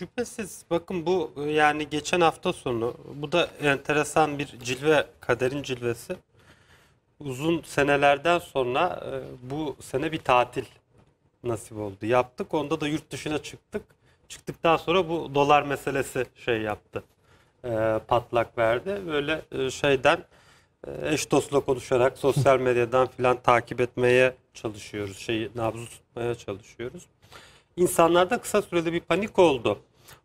Şüphesiz bakın bu e, yani geçen hafta sonu bu da enteresan bir cilve kaderin cilvesi. Uzun senelerden sonra e, bu sene bir tatil nasip oldu. Yaptık onda da yurt dışına çıktık. Çıktıktan sonra bu dolar meselesi şey yaptı. E, patlak verdi. Böyle şeyden eş dostla konuşarak sosyal medyadan filan takip etmeye çalışıyoruz. Şeyi nabzı tutmaya çalışıyoruz. İnsanlarda kısa sürede bir panik oldu.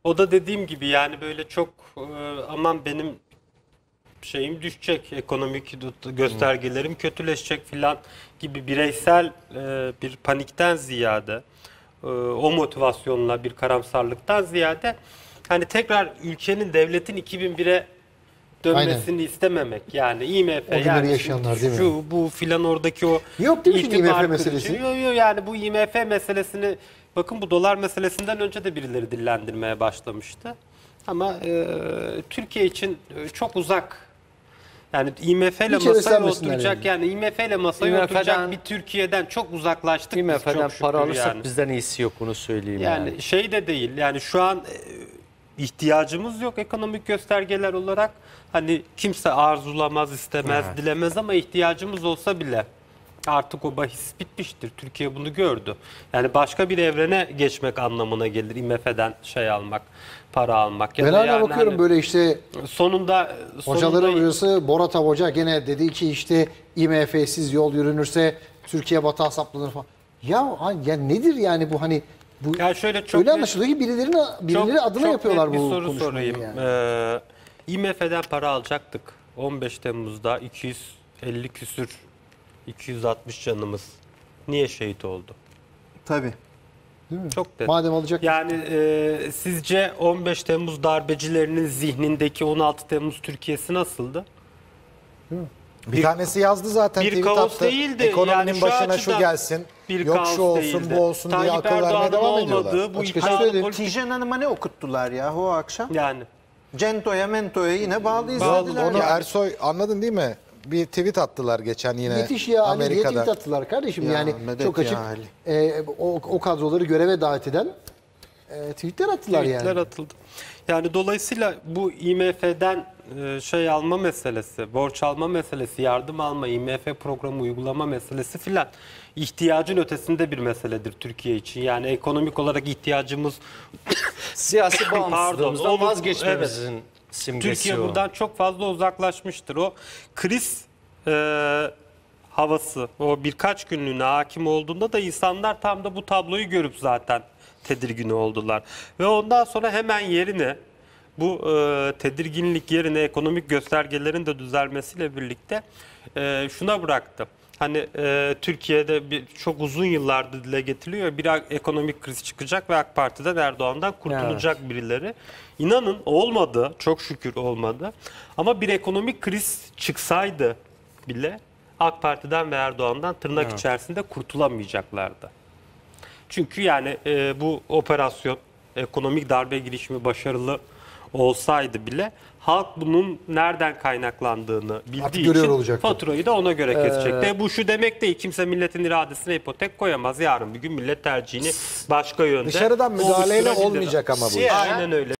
O da dediğim gibi yani böyle çok e, aman benim şeyim düşecek, ekonomik göstergelerim kötüleşecek filan gibi bireysel e, bir panikten ziyade e, o motivasyonla bir karamsarlıktan ziyade hani tekrar ülkenin devletin 2001'e dönmesini istememek yani IMF O yani yaşayanlar değil mi? şu bu filan oradaki o Yok değil mi IMF kırıcı- meselesi? Yok yok yani bu IMF meselesini bakın bu dolar meselesinden önce de birileri dillendirmeye başlamıştı. Ama e, Türkiye için e, çok uzak. Yani IMF ile masaya oturacak yani. IMF ile masaya IMF'den oturacak bir Türkiye'den çok uzaklaştık biz IMF'den çok şükür para alırsak yani. bizden iyisi yok bunu söyleyeyim yani. Yani şey de değil. Yani şu an e, ihtiyacımız yok ekonomik göstergeler olarak. Hani kimse arzulamaz, istemez, Evet. dilemez ama ihtiyacımız olsa bile artık o bahis bitmiştir. Türkiye bunu gördü. Yani başka bir evrene geçmek anlamına gelir IMF'den şey almak, para almak. Ya Ben hala yani bakıyorum hani böyle işte sonunda hocaların sonunda hocası Borat Hoca gene dedi ki işte IMF'siz yol yürünürse Türkiye batağa saplanır falan. Ya, ya nedir yani bu hani bu Ya şöyle çok öyle anlaşılıyor ki birilerine birileri Çok- adına çok yapıyorlar net bir bu soru konuşmayı sorayım. yani. Ee, IMF'den para alacaktık. 15 Temmuz'da 250 küsür 260 canımız niye şehit oldu? Tabii. Çok net. Madem alacak Yani e, sizce 15 Temmuz darbecilerinin zihnindeki 16 Temmuz Türkiye'si nasıldı? Bir tanesi yazdı zaten bir tweet kaos attı. değildi. Ekonominin Yani şu başına şu gelsin. Bir yok kaos şu olsun değildi. bu olsun diye Tayyip akıl vermeye devam ediyorlar. bu söyleyeyim. Tijen Hanım'a ne okuttular ya o akşam? Yani Cento'ya mentoya yine bağlı izlediler. onu ya. Ersoy anladın değil mi? Bir tweet attılar geçen yine Yetiş ya diye Amerika'da. tweet attılar kardeşim Ya, yani çok açık Ali. e, o, o kadroları göreve davet eden e, tweetler attılar tweetler yani. atıldı. Yani dolayısıyla bu IMF'den e, şey alma meselesi, borç alma meselesi, yardım alma, IMF programı uygulama meselesi filan ihtiyacın ötesinde bir meseledir Türkiye için. Yani ekonomik olarak ihtiyacımız Siyasi bağımsızlığımızdan vazgeçmemizin simgesi Türkiye o. buradan çok fazla uzaklaşmıştır. O kriz e, havası o birkaç günlüğüne hakim olduğunda da insanlar tam da bu tabloyu görüp zaten tedirgin oldular. Ve ondan sonra hemen yerine bu e, tedirginlik yerine ekonomik göstergelerin de düzelmesiyle birlikte e, şuna bıraktı. Hani e, Türkiye'de bir, çok uzun yıllardır dile getiriliyor bir ekonomik kriz çıkacak ve AK Parti'den Erdoğan'dan kurtulacak birileri. İnanın olmadı, çok şükür olmadı. Ama bir ekonomik kriz çıksaydı bile AK Parti'den ve Erdoğan'dan tırnak içerisinde kurtulamayacaklardı. Çünkü yani e, bu operasyon ekonomik darbe girişimi başarılı olsaydı bile halk bunun nereden kaynaklandığını bildiği için olacaktı. faturayı da ona göre kesecekti. E, bu şu demek değil kimse milletin iradesine ipotek koyamaz. Yarın bir gün millet tercihini başka yönde Dışarıdan müdahaleyle olmayacak ama bu Aynen öyle.